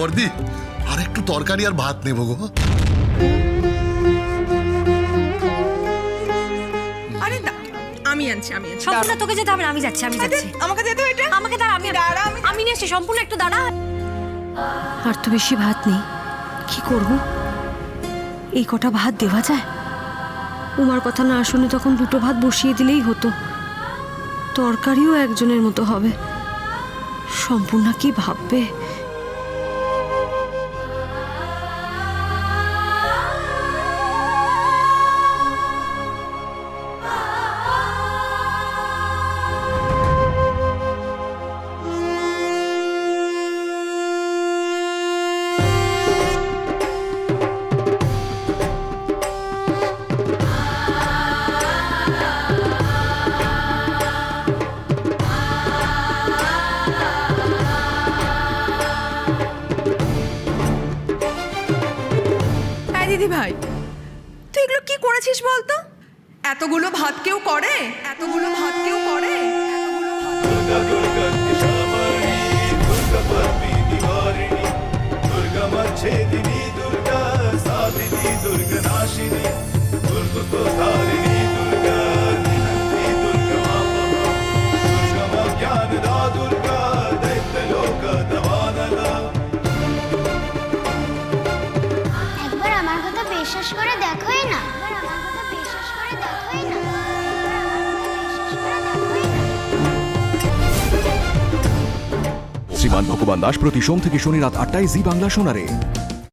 বর্দি আর একটু তরকারি আর ভাত নেব গো। আরে না আমি আনছি আমি আনছি। সম্পূর্ণ তোকে যেতে হবে না আমি যাচ্ছি আমি দাঁড়া। যাচ্ছি। আমাকে যেতে এটা? আমাকে দাঁড়া আমি দাঁড়া, আমি- আমি নিয়ে এসছি সম্পূর্ণ একটু দাঁড়া। আর তো বেশি ভাত নেই কি করব? এই কটা ভাত দেওয়া যায়? উমার কথা না শুনে তখন দুটো ভাত বসিয়ে দিলেই হতো। তরকারিও একজনের মতো হবে। সম্পূর্ণ কি ভাববে? দিদি ভাই। তুই এগুলো কি করেছিস বলতো? এতগুলো ভাত কেউ করে? এতগুলো ভাত কেউ করে? দুর্গা দুর্গা দুর্গা করে দেখোই না। শ্রীমান ভগবান দাস প্রতি সোম থেকে শনি রাত আটটায় জি বাংলা শোনারে